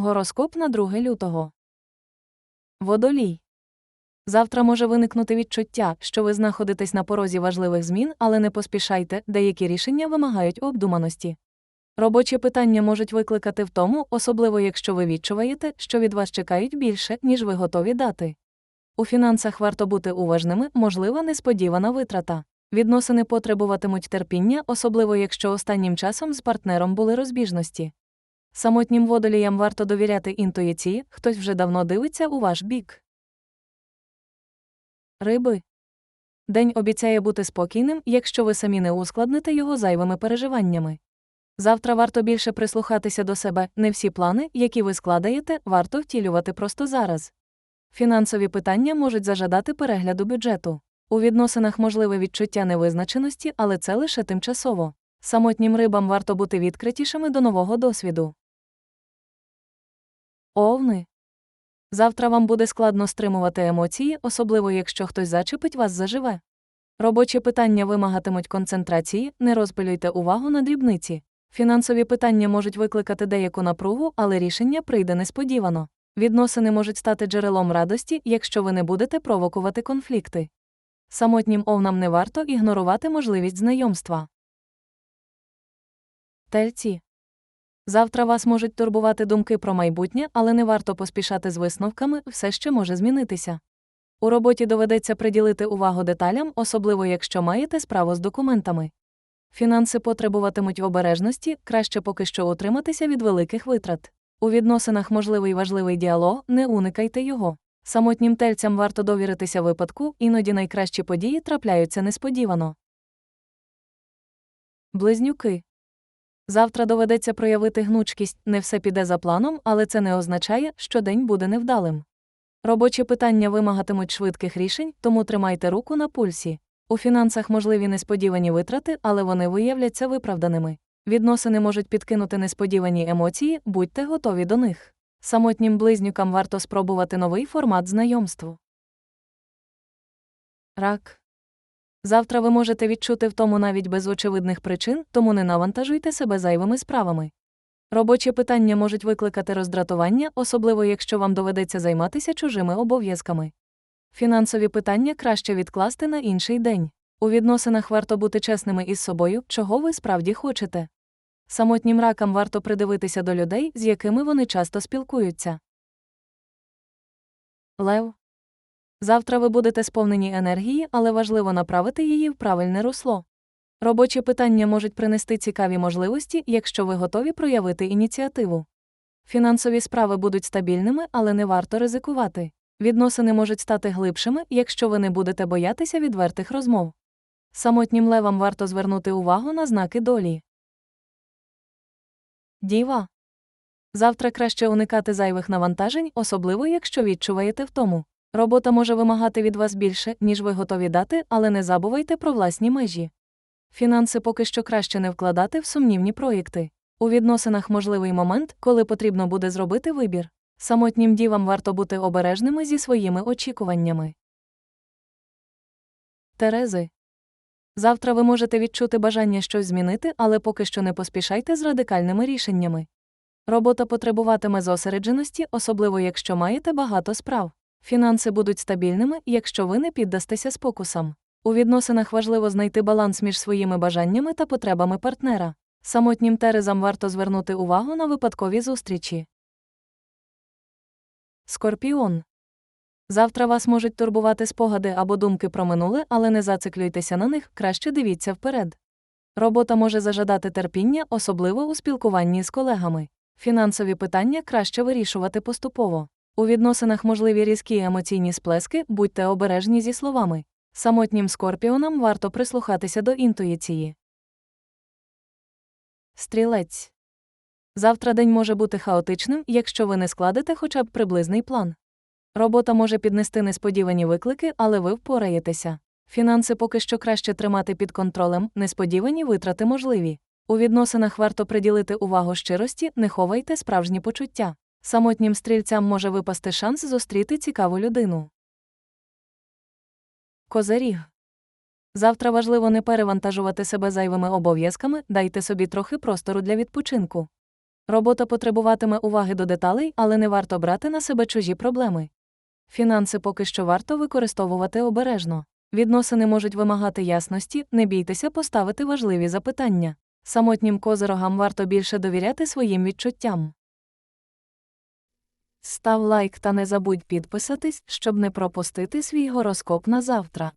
Гороскоп на 2 лютого. Водолій. Завтра може виникнути відчуття, що ви знаходитесь на порозі важливих змін, але не поспішайте, деякі рішення вимагають обдуманості. Робочі питання можуть викликати втому, особливо якщо ви відчуваєте, що від вас чекають більше, ніж ви готові дати. У фінансах варто бути уважними, можлива несподівана витрата. Відносини потребуватимуть терпіння, особливо якщо останнім часом з партнером були розбіжності. Самотнім водоліям варто довіряти інтуїції, хтось вже давно дивиться у ваш бік. Риби. День обіцяє бути спокійним, якщо ви самі не ускладните його зайвими переживаннями. Завтра варто більше прислухатися до себе, не всі плани, які ви складаєте, варто втілювати просто зараз. Фінансові питання можуть зажадати перегляду бюджету. У відносинах можливе відчуття невизначеності, але це лише тимчасово. Самотнім рибам варто бути відкритішими до нового досвіду. Овни. Завтра вам буде складно стримувати емоції, особливо якщо хтось зачепить вас заживе. Робочі питання вимагатимуть концентрації, не розпилюйте увагу на дрібниці. Фінансові питання можуть викликати деяку напругу, але рішення прийде несподівано. Відносини можуть стати джерелом радості, якщо ви не будете провокувати конфлікти. Самотнім овнам не варто ігнорувати можливість знайомства. Тельці. Завтра вас можуть турбувати думки про майбутнє, але не варто поспішати з висновками, все ще може змінитися. У роботі доведеться приділити увагу деталям, особливо якщо маєте справу з документами. Фінанси потребуватимуть обережності, краще поки що утриматися від великих витрат. У відносинах можливий важливий діалог, не уникайте його. Самотнім тельцям варто довіритися випадку, іноді найкращі події трапляються несподівано. Близнюки. Завтра доведеться проявити гнучкість, не все піде за планом, але це не означає, що день буде невдалим. Робочі питання вимагатимуть швидких рішень, тому тримайте руку на пульсі. У фінансах можливі несподівані витрати, але вони виявляться виправданими. Відносини можуть підкинути несподівані емоції, будьте готові до них. Самотнім близнюкам варто спробувати новий формат знайомству. Рак. Завтра ви можете відчути втому навіть без очевидних причин, тому не навантажуйте себе зайвими справами. Робочі питання можуть викликати роздратування, особливо якщо вам доведеться займатися чужими обов'язками. Фінансові питання краще відкласти на інший день. У відносинах варто бути чесними із собою, чого ви справді хочете. Самотнім ракам варто придивитися до людей, з якими вони часто спілкуються. Лев. Завтра ви будете сповнені енергії, але важливо направити її в правильне русло. Робочі питання можуть принести цікаві можливості, якщо ви готові проявити ініціативу. Фінансові справи будуть стабільними, але не варто ризикувати. Відносини можуть стати глибшими, якщо ви не будете боятися відвертих розмов. Самотнім левам варто звернути увагу на знаки долі. Діва. Завтра краще уникати зайвих навантажень, особливо якщо відчуваєте втому. Робота може вимагати від вас більше, ніж ви готові дати, але не забувайте про власні межі. Фінанси поки що краще не вкладати в сумнівні проєкти. У відносинах можливий момент, коли потрібно буде зробити вибір. Самотнім дівам варто бути обережними зі своїми очікуваннями. Терези. Завтра ви можете відчути бажання щось змінити, але поки що не поспішайте з радикальними рішеннями. Робота потребуватиме зосередженості, особливо якщо маєте багато справ. Фінанси будуть стабільними, якщо ви не піддастеся спокусам. У відносинах важливо знайти баланс між своїми бажаннями та потребами партнера. Самотнім терезам варто звернути увагу на випадкові зустрічі. Скорпіон. Завтра вас можуть турбувати спогади або думки про минуле, але не зациклюйтеся на них, краще дивіться вперед. Робота може зажадати терпіння, особливо у спілкуванні з колегами. Фінансові питання краще вирішувати поступово. У відносинах можливі різкі емоційні сплески, будьте обережні зі словами. Самотнім скорпіонам варто прислухатися до інтуїції. Стрілець. Завтра день може бути хаотичним, якщо ви не складете хоча б приблизний план. Робота може піднести несподівані виклики, але ви впораєтеся. Фінанси поки що краще тримати під контролем, несподівані витрати можливі. У відносинах варто приділити увагу щирості, не ховайте справжні почуття. Самотнім стрільцям може випасти шанс зустріти цікаву людину. Козиріг. Завтра важливо не перевантажувати себе зайвими обов'язками, дайте собі трохи простору для відпочинку. Робота потребуватиме уваги до деталей, але не варто брати на себе чужі проблеми. Фінанси поки що варто використовувати обережно. Відносини можуть вимагати ясності, не бійтеся поставити важливі запитання. Самотнім козирогам варто більше довіряти своїм відчуттям. Став лайк та не забудь підписатись, щоб не пропустити свій гороскоп на завтра.